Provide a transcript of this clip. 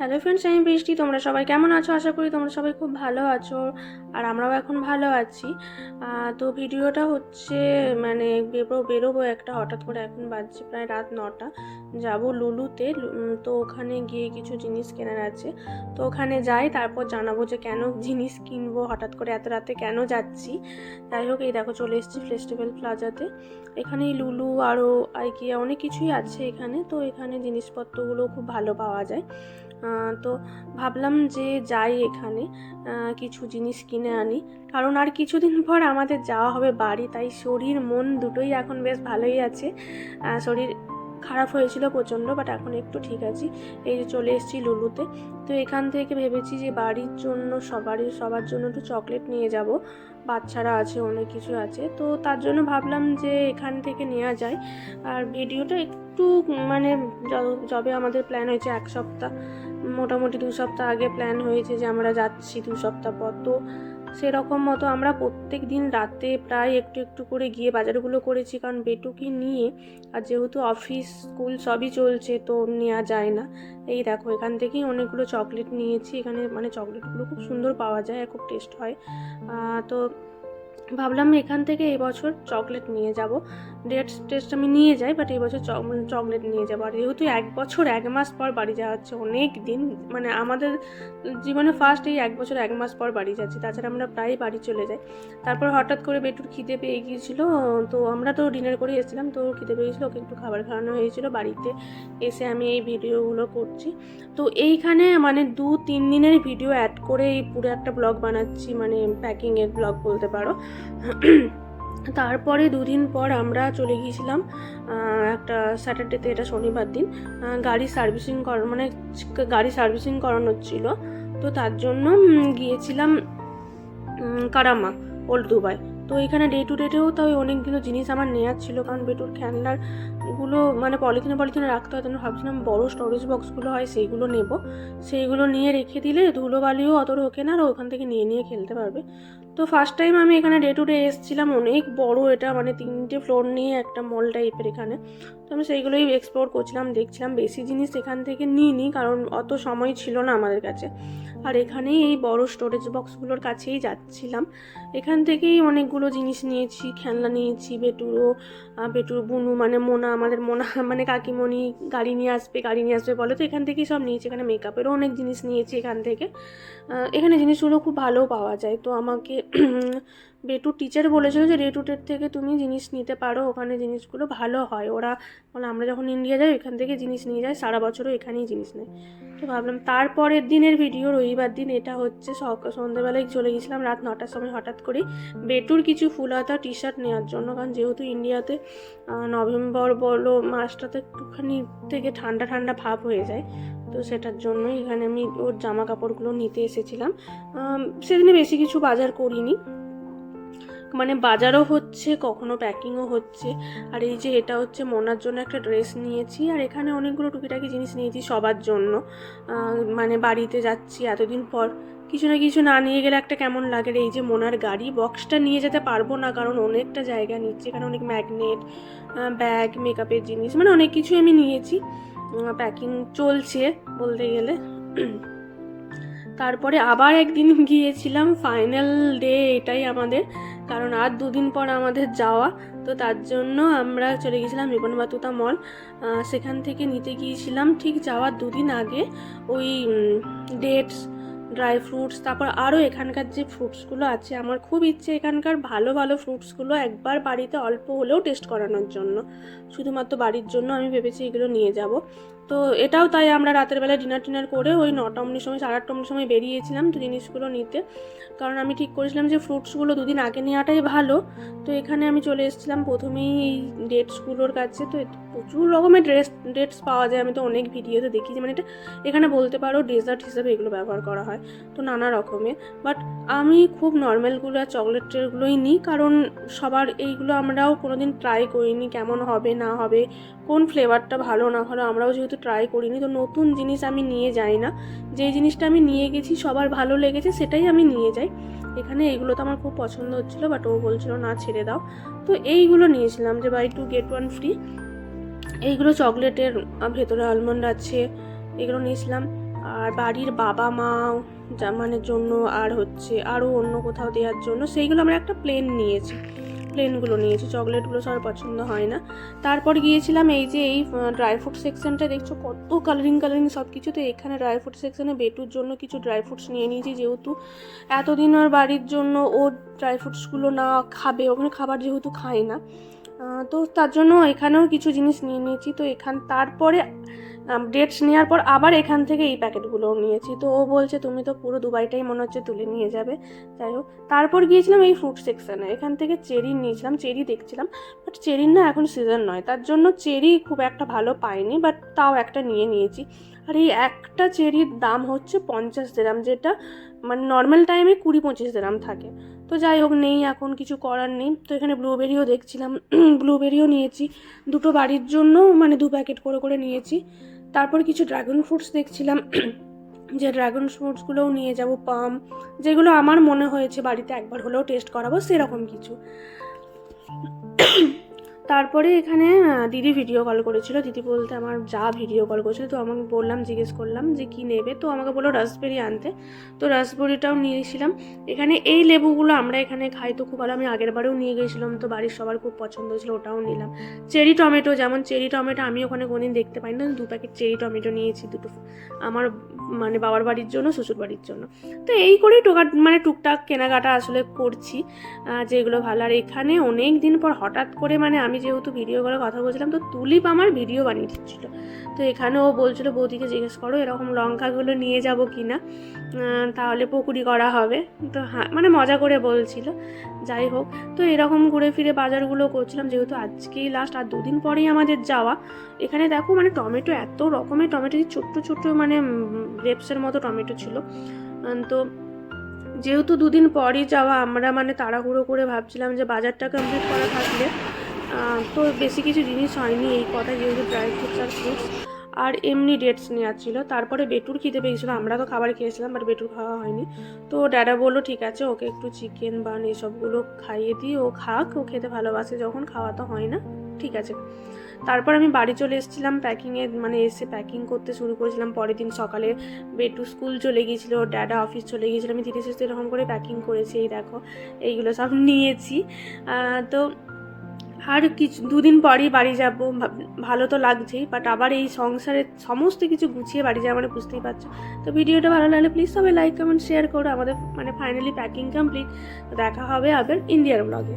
Hello friends আমি বৃষ্টি। তোমরা সবাই কেমন আছো? আশা করি তোমরা সবাই খুব ভালো আছো আর আমরাও এখন ভালো আছি। তো ভিডিওটা হচ্ছে মানে বেরো, বেরোবো একটা হঠাৎ করে এখন বাজছে প্রায় রাত নটা। যাব লুলুতে তো ওখানে গিয়ে কিছু জিনিস কেনার আছে। তো ওখানে যাই, তারপর জানাব যে কেন জিনিস কিনবো, হঠাৎ করে এত রাতে কেন যাচ্ছি। যাই হোক, এই দেখো চলে এসেছি ফেস্টিভ্যাল প্লাজাতে এখানে লুলু আরও আইকিয়া অনেক কিছুই আছে এখানে। তো এখানে জিনিসপত্রগুলো খুব ভালো পাওয়া যায়। তো ভাবলাম যে যাই এখানে কিছু জিনিস কিনে আনি। কারণ আর কিছুদিন পর আমাদের যাওয়া হবে বাড়ি, তাই শরীর, মন দুটোই এখন বেশ ভালোই আছে। শরীর খারাপ হয়েছিল প্রচণ্ড বাট এখন একটু ঠিক আছি। এই যে চলে এসেছি লুলুতে। তো এখান থেকে ভেবেছি যে বাড়ির জন্য সবারই, সবার জন্য একটু চকলেট নিয়ে যাব। বাচ্চারা আছে, অনেক কিছু আছে। তো তার জন্য ভাবলাম যে এখান থেকে নেওয়া যায়। আর ভিডিওটা একটু মানে যবে আমাদের প্ল্যান হয়েছে, এক সপ্তাহ, মোটামুটি দু সপ্তাহ আগে প্ল্যান হয়েছে যে আমরা যাচ্ছি দু সপ্তাহ পর। তো সেরকম মতো আমরা প্রত্যেক দিন রাতে প্রায় একটু একটু করে গিয়ে বাজারগুলো করেছি, কারণ বেটুকে নিয়ে আর যেহেতু অফিস, স্কুল সবই চলছে তো নেওয়া যায় না। এই দেখো, এখান থেকেই অনেকগুলো চকলেট নিয়েছি। এখানে মানে চকলেটগুলো খুব সুন্দর পাওয়া যায়, খুব টেস্ট হয়। তো ভাবলাম এখান থেকে এবছর চকলেট নিয়ে যাব। ডেট টেস্ট আমি নিয়ে যাই বাট এবছর চকলেট নিয়ে যাব। আর যেহেতু এক বছর, এক মাস পর বাড়ি যাওয়া হচ্ছে, অনেক দিন মানে আমাদের জীবনে ফার্স্ট এই এক বছর, এক মাস পর বাড়ি যাচ্ছি। তাছাড়া আমরা প্রায় বাড়ি চলে যাই। তারপর হঠাৎ করে বেটুর খিদে পেয়ে গিয়েছিল, তো আমরা তো ডিনার করে এসেছিলাম, তো খিদে পেয়েছিল ওকে একটু খাবার খাওয়ানো হয়েছিল। বাড়িতে এসে আমি এই ভিডিওগুলো করছি। তো এইখানে মানে দু, তিন দিনের ভিডিও অ্যাড করে এই পুরো একটা ব্লগ বানাচ্ছি মানে প্যাকিংয়ের ব্লগ বলতে পারো। তারপরে দুদিন পর আমরা চলে গিয়েছিলাম একটা স্যাটারডেতে এটা শনিবার দিন গাড়ি সার্ভিসিং কর মানে গাড়ি সার্ভিসিং করানোর ছিল। তো তার জন্য গিয়েছিলাম কারামা ওল্ড দুবাই তো এখানে ডে টু ডেটেও তাই অনেকগুলো জিনিস আমার নেওয়ার ছিল, কারণ বেটুর খেলনার গুলো মানে পলিথিনে পলিথিনে রাখতে হয় তাহলে ভাবছিলাম বড় স্টোরেজ বক্সগুলো হয়, সেইগুলো নেব। সেইগুলো নিয়ে রেখে দিলে ধুলোবালিও অত ঢোকে না, আর ওখান থেকে নিয়ে নিয়ে খেলতে পারবে। তো ফার্স্ট টাইম আমি এখানে ডে টু ডে এসেছিলাম, অনেক বড় এটা মানে তিনটে ফ্লোর নিয়ে একটা মল টাইপের এখানে। তো আমি সেইগুলোই এক্সপ্লোর করছিলাম, দেখছিলাম। বেশি জিনিস এখান থেকে নিইনি, কারণ অত সময় ছিল না আমাদের কাছে। আর এখানেই এই বড় স্টোরেজ বক্সগুলোর কাছেই যাচ্ছিলাম। এখান থেকেই অনেকগুলো জিনিস নিয়েছি, খেলনা নিয়েছি, বেটুরো বেটুর বুনু মানে মোনা, আমাদের মোনা মানে কাকিমণি, গাড়ি নিয়ে আসবে, গাড়ি নিয়ে আসবে বলে তো, এখান থেকেই সব নিয়েছি। এখানে মেকআপেরও অনেক জিনিস নিয়েছি এখান থেকে। এখানে জিনিসগুলো খুব ভালো পাওয়া যায়। তো আমাকে বেটুর টিচার বলেছিল যে রেটুটের থেকে তুমি জিনিস নিতে পারো, ওখানে জিনিসগুলো ভালো হয়। ওরা বলে, আমরা যখন ইন্ডিয়া যাই এখান থেকে জিনিস নিয়ে যাই সারা বছরও এখানেই জিনিস নেয়। তো ভাবলাম, তারপরের দিনের ভিডিও রবিবার দিন, এটা হচ্ছে সন্ধ্যেবেলায় চলে গেছিলাম রাত নটার সময় হঠাৎ করে বেটুর কিছু ফুলাতা টি শার্ট নেওয়ার জন্য। কারণ যেহেতু ইন্ডিয়াতে নভেম্বর বলো, মাসটাতে একটুখানি থেকে ঠান্ডা ঠান্ডা ভাব হয়ে যায়, তো সেটার জন্যই এখানে আমি ওর জামা কাপড়গুলো নিতে এসেছিলাম। সেদিনে বেশি কিছু বাজার করিনি। মানে বাজারও হচ্ছে, কখনো প্যাকিংও হচ্ছে। আর এই যে এটা হচ্ছে মোনার জন্য একটা ড্রেস নিয়েছি, আর এখানে অনেকগুলো টুকিটাকি জিনিস নিয়েছি সবার জন্য। মানে বাড়িতে যাচ্ছি এতদিন পর। কিছু না কিছু না নিয়ে গেলে একটা কেমন লাগে এই যে মোনার গাড়ি। বক্সটা নিয়ে যেতে পারব না, কারণ অনেকটা জায়গা নিচ্ছে, এখানে অনেক ম্যাগনেট ব্যাগ মেকআপের জিনিস মানে অনেক কিছু আমি নিয়েছি। প্যাকিং চলছে বলতে গেলে। তারপরে আবার একদিন গিয়েছিলাম ফাইনাল ডে এটাই আমাদের, কারণ আর দুদিন পর আমাদের যাওয়া, তো তার জন্য আমরা চলে গেছিলাম রিবন বাতুতা মল সেখান থেকে নিতে গিয়েছিলাম, ঠিক যাওয়ার দুদিন আগে ওই ডেটস ড্রাই ফ্রুটস তারপর আরও এখানকার যে ফ্রুটসগুলো আছে, আমার খুব ইচ্ছে এখানকার ভালো ভালো ফ্রুটসগুলো একবার বাড়িতে অল্প হলেও টেস্ট করানোর জন্য, শুধুমাত্র বাড়ির জন্য আমি ভেবেছি এগুলো নিয়ে যাব। তো এটাও তাই আমরা রাতের বেলা ডিনার টিনার করে ওই নটা অমনির সময়, সাড়ে আটটা অমনির সময় বেরিয়েছিলাম তো জিনিসগুলো নিতে। কারণ আমি ঠিক করেছিলাম যে ফ্রুটসগুলো দুদিন আগে নেওয়াটাই ভালো। তো এখানে আমি চলে এসেছিলাম প্রথমেই এই ডেটসগুলোর কাছে। তো প্রচুর রকমের ড্রেস ডেটস পাওয়া যায়। আমি তো অনেক ভিডিওতে দেখেছি মানে এটা এখানে বলতে পারো ডেজার্ট হিসেবে এগুলো ব্যবহার করা হয়। তো নানা রকমের। বাট আমি খুব নর্মালগুলো আর চকলেটেরগুলোই নিই। কারণ সবার এইগুলো আমরাও কোনোদিন ট্রাই করিনি। কেমন হবে, না হবে, কোন ফ্লেভারটা ভালো না ভালো, আমরাও যেহেতু ট্রাই করিনি, তো নতুন জিনিস আমি নিয়ে যাই না। যেই জিনিসটা আমি নিয়ে গেছি, সবার ভালো লেগেছে, সেটাই আমি নিয়ে যাই। এখানে এইগুলো তো আমার খুব পছন্দ হচ্ছিল বাট ও বলছিল, না, ছেড়ে দাও। তো এইগুলো নিয়েছিলাম, যে buy two get one free এইগুলো চকলেটের ভেতরে আলমন্ড আছে, এগুলো নিয়েছিলাম। আর বাড়ির বাবা মা যা মানে জন্য, আর হচ্ছে আরও অন্য কোথাও দেওয়ার জন্য, সেইগুলো আমরা একটা প্লেন নিয়েছি। প্লেনগুলো নিয়েছি চকলেটগুলো সবার পছন্দ হয় না। তারপর গিয়েছিলাম এই যে এই ড্রাই ফ্রুট সেকশনটা দেখছ, কত কালারিং কালারিং সব কিছু তো এখানে ড্রাই ফ্রুট সেকশনে বেটুর জন্য কিছু ড্রাই ফ্রুটস নিয়ে নিয়েছি, যেহেতু এতদিন ওর বাড়ির জন্য ও ড্রাই ফ্রুটসগুলো না খাবে, ওখানে খাবার যেহেতু খায় না। তো তার জন্য এখানেও কিছু জিনিস নিয়ে নিয়েছি। তো এখান, তারপরে ডেটস নেওয়ার পর আবার এখান থেকে এই প্যাকেটগুলোও নিয়েছি। তো ও বলছে, তুমি তো পুরো দুবাইটাই মনে হচ্ছে তুলে নিয়ে যাবে। যাই হোক, তারপর গিয়েছিলাম এই ফ্রুট সেকশানে এখান থেকে চেরি নিয়েছিলাম, চেরি দেখছিলাম বাট চেরির না এখন সিজন নয়। তার জন্য চেরি খুব একটা ভালো পাইনি বাট তাও একটা নিয়ে নিয়েছি। আর এই একটা চেরির দাম হচ্ছে পঞ্চাশ দেরাম, যেটা মানে নর্মাল টাইমে কুড়ি পঁচিশ দেরাম থাকে। তো যাই হোক, নেই, এখন কিছু করার নেই। তো এখানে ব্লুবেরিও দেখছিলাম। ব্লুবেরিও নিয়েছি। দুটো বাড়ির জন্য মানে দু প্যাকেট করে করে নিয়েছি। তারপর কিছু ড্রাগন ফ্রুটস দেখছিলাম। যে ড্রাগন ফ্রুটসগুলোও নিয়ে যাব, পাম, যেগুলো আমার মনে হয়েছে বাড়িতে একবার হলেও টেস্ট করাবো, সেরকম কিছু। তারপরে এখানে দিদি ভিডিও কল করেছিল। দিদি বলতে আমার যা ভিডিও কল করেছিল, তো আমাকে বললাম, জিজ্ঞেস করলাম যে কি নেবে? তো আমাকে বলল রাসবেরি আনতে। তো রাসবেরিটাও নিয়েছিলাম। এখানে এই লেবুগুলো আমরা এখানে খাই তো খুব ভালো। আমি আগের বারেও নিয়ে গেছিলাম, তো বাড়ির সবার খুব পছন্দ হয়েছিল ওটাও নিলাম। চেরি টমেটো যেমন চেরি টমেটো আমি ওখানে কোনোদিন দেখতে পাই না দু প্যাকেট চেরি টমেটো নিয়েছি দুটো, আমার মানে বাবার বাড়ির জন্য, শ্বশুর বাড়ির জন্য। তো এই করেই টোকা মানে টুকটাক কেনাকাটা আসলে করছি যেগুলো ভালো। আর এখানে অনেক দিন পর হঠাৎ করে মানে আমি যেহেতু ভিডিও করার কথা বলছিলাম, তো তুলিপ আমার ভিডিও বানিয়ে দিচ্ছিল। তো এখানে ও বলছিল, বৌদিকে জিজ্ঞেস করো, এরকম লঙ্কাগুলো নিয়ে যাব কি না? তাহলে পকুড়ি করা হবে। তো হ্যাঁ মানে মজা করে বলছিল। যাই হোক, তো এরকম ঘুরে ফিরে বাজারগুলো করছিলাম, যেহেতু আজকেই লাস্ট আর দুদিন পরেই আমাদের যাওয়া। এখানে দেখো মানে টমেটো এত রকমের টমেটো ছোট্ট ছোট্ট মানে গ্রেপসের মতো টমেটো ছিল। তো যেহেতু দুদিন পরই যাওয়া, আমরা মানে তাড়াহুড়ো করে ভাবছিলাম যে বাজারটা কমপ্লিট করা থাকলে তো বেশি কিছু জিনিস হয়নি, এই কথা যেহেতু ড্রাই ফ্রুটস আর ফ্রুটস আর এমনি ডেটস নেওয়ার ছিল। তারপরে বেটুর খিদে পেয়েছিলো, আমরা তো খাবার খেয়েছিলাম বাট বেটুর খাওয়া হয়নি। তো ড্যাডা বলল, ঠিক আছে, ওকে একটু চিকেন বান এসবগুলো খাইয়ে দিই, ও খাক, ও খেতে ভালোবাসে, যখন খাওয়া তো হয় না, ঠিক আছে। তারপর আমি বাড়ি চলে এসেছিলাম প্যাকিংয়ে মানে এসে প্যাকিং করতে শুরু করেছিলাম। পরের দিন সকালে বেটু স্কুল চলে গিয়েছিল ড্যাডা অফিস চলে গিয়েছিল, আমি ধীরে সুস্থে এরকম করে প্যাকিং করেছি, এই দেখো, এইগুলো সব নিয়েছি। তো আর কিছু, দুদিন পরই বাড়ি যাব ভালো তো লাগছেই বাট আবার এই সংসারে সমস্ত কিছু গুছিয়ে বাড়ি যাওয়া মানে বুঝতেই পারছ। তো ভিডিওটা ভালো লাগলে প্লিজ সবাই লাইক কমেন্ট শেয়ার করো, আমাদের মানে ফাইনালি প্যাকিং কমপ্লিট দেখা হবে আবার ইন্ডিয়ার ব্লগে